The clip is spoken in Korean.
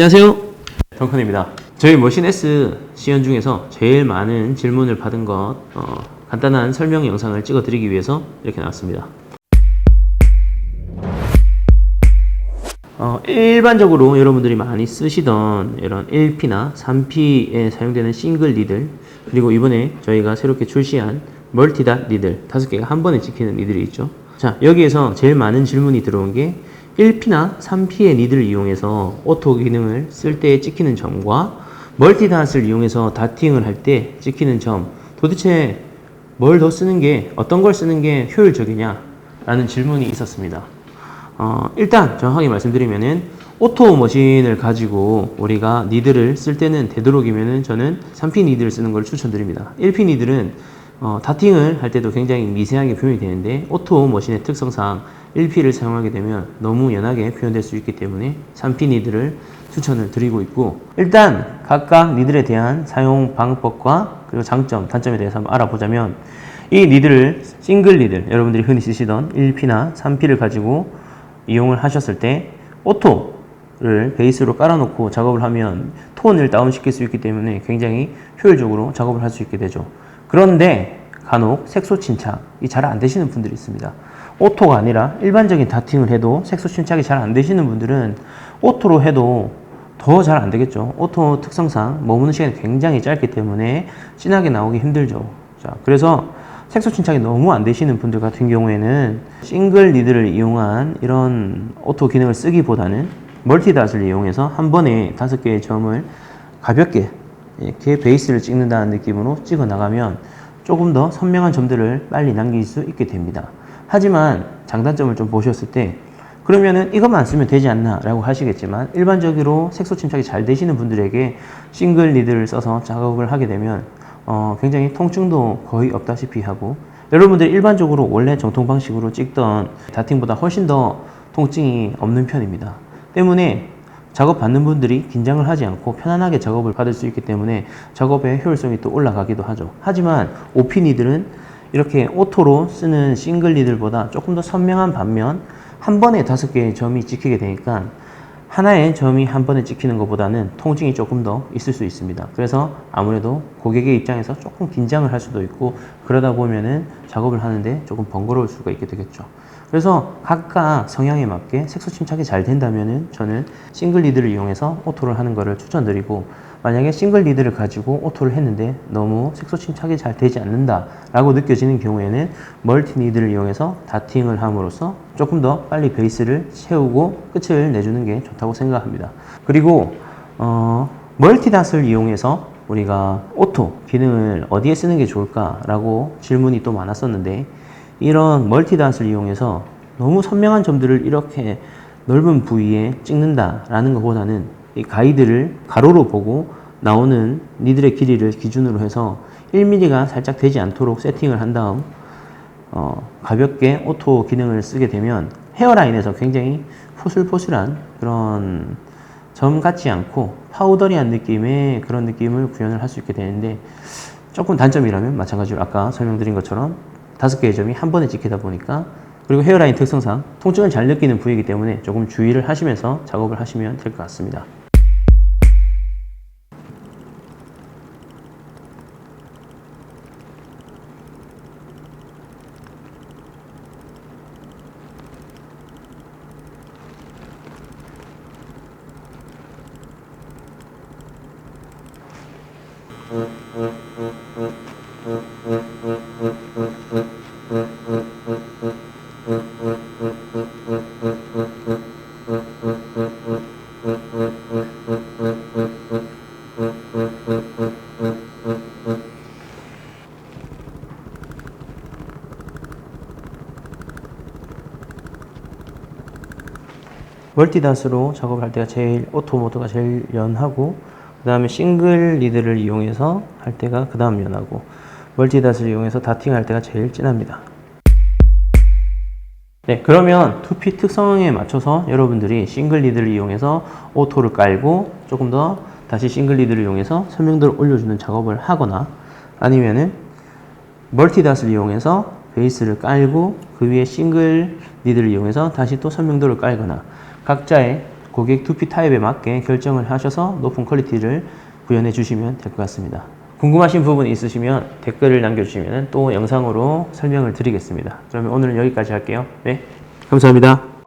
안녕하세요. 덩컨입니다. 저희 머신 S 시연 중에서 제일 많은 질문을 받은 것 어, 간단한 설명 영상을 찍어 드리기 위해서 이렇게 나왔습니다. 어, 일반적으로 여러분들이 많이 쓰시던 이런 1P나 3P에 사용되는 싱글 니들 그리고 이번에 저희가 새롭게 출시한 멀티닷 니들 다섯 개가 한 번에 찍히는 니들이 있죠. 자 여기에서 제일 많은 질문이 들어온 게 1P나 3P의 니들을 이용해서 오토 기능을 쓸 때 찍히는 점과 멀티닷을 이용해서 다팅을 할 때 찍히는 점 도대체 뭘 더 쓰는 게 어떤 걸 쓰는 게 효율적이냐 라는 질문이 있었습니다. 어, 일단 정확하게 말씀드리면은 오토 머신을 가지고 우리가 니들을 쓸 때는 되도록이면은 저는 3P 니들을 쓰는 걸 추천드립니다. 1P 니들은 어, 다팅을 할 때도 굉장히 미세하게 표현이 되는데 오토 머신의 특성상 1P를 사용하게 되면 너무 연하게 표현될 수 있기 때문에 3P 니들을 추천을 드리고 있고 일단 각각 니들에 대한 사용 방법과 그리고 장점, 단점에 대해서 한번 알아보자면 이 니들을 싱글 니들 여러분들이 흔히 쓰시던 1P나 3P를 가지고 이용을 하셨을 때 오토 를 베이스로 깔아놓고 작업을 하면 톤을 다운시킬 수 있기 때문에 굉장히 효율적으로 작업을 할 수 있게 되죠. 그런데 간혹 색소 침착이 잘 안 되시는 분들이 있습니다. 오토가 아니라 일반적인 다팅을 해도 색소 침착이 잘 안 되시는 분들은 오토로 해도 더 잘 안 되겠죠. 오토 특성상 머무는 시간이 굉장히 짧기 때문에 진하게 나오기 힘들죠. 자, 그래서 색소 침착이 너무 안 되시는 분들 같은 경우에는 싱글 리드를 이용한 이런 오토 기능을 쓰기보다는 멀티닷을 이용해서 한 번에 다섯 개의 점을 가볍게 이렇게 베이스를 찍는다는 느낌으로 찍어 나가면 조금 더 선명한 점들을 빨리 남길 수 있게 됩니다. 하지만 장단점을 좀 보셨을 때 그러면은 이것만 쓰면 되지 않나 라고 하시겠지만 일반적으로 색소 침착이 잘 되시는 분들에게 싱글 리드를 써서 작업을 하게 되면 어, 굉장히 통증도 거의 없다시피 하고 여러분들 일반적으로 원래 정통 방식으로 찍던 다팅보다 훨씬 더 통증이 없는 편입니다. 때문에 작업 받는 분들이 긴장을 하지 않고 편안하게 작업을 받을 수 있기 때문에 작업의 효율성이 또 올라가기도 하죠. 하지만 오피니들은 이렇게 오토로 쓰는 싱글 니들보다 조금 더 선명한 반면 한 번에 다섯 개의 점이 찍히게 되니까 하나의 점이 한 번에 찍히는 것보다는 통증이 조금 더 있을 수 있습니다. 그래서 아무래도 고객의 입장에서 조금 긴장을 할 수도 있고 그러다 보면은 작업을 하는데 조금 번거로울 수가 있게 되겠죠. 그래서 각각 성향에 맞게 색소 침착이 잘 된다면은 저는 싱글 리드를 이용해서 오토를 하는 것을 추천드리고 만약에 싱글 리드를 가지고 오토를 했는데 너무 색소 침착이 잘 되지 않는다라고 느껴지는 경우에는 멀티 리드를 이용해서 다팅을 함으로써 조금 더 빨리 베이스를 채우고 끝을 내주는 게 좋다고 생각합니다. 그리고 어, 멀티닷을 이용해서 우리가 오토 기능을 어디에 쓰는 게 좋을까라고 질문이 또 많았었는데 이런 멀티닷을 이용해서 너무 선명한 점들을 이렇게 넓은 부위에 찍는다라는 것보다는 이 가이드를 가로로 보고 나오는 니들의 길이를 기준으로 해서 1mm가 살짝 되지 않도록 세팅을 한 다음 어, 가볍게 오토 기능을 쓰게 되면 헤어라인에서 굉장히 포슬포슬한 그런 점 같지 않고 파우더리한 느낌의 그런 느낌을 구현을 할 수 있게 되는데 조금 단점이라면 마찬가지로 아까 설명드린 것처럼 다섯 개의 점이 한 번에 찍히다 보니까 그리고 헤어라인 특성상 통증을 잘 느끼는 부위이기 때문에 조금 주의를 하시면서 작업을 하시면 될 것 같습니다. 멀티닷으로 작업을 할 때가 제일 오토 모드가 제일 연하고 그 다음에 싱글 리드를 이용해서 할 때가 그 다음 연하고 멀티닷을 이용해서 다팅 할 때가 제일 진합니다 네 그러면 2P 특성에 맞춰서 여러분들이 싱글 리드를 이용해서 오토를 깔고 조금 더 다시 싱글 리드를 이용해서 설명도를 올려주는 작업을 하거나 아니면은 멀티닷을 이용해서 베이스를 깔고 그 위에 싱글 리드를 이용해서 다시 또 선명도를 깔거나 각자의 고객 두피 타입에 맞게 결정을 하셔서 높은 퀄리티를 구현해 주시면 될 것 같습니다. 궁금하신 부분 있으시면 댓글을 남겨주시면 또 영상으로 설명을 드리겠습니다. 그러면 오늘은 여기까지 할게요. 네, 감사합니다.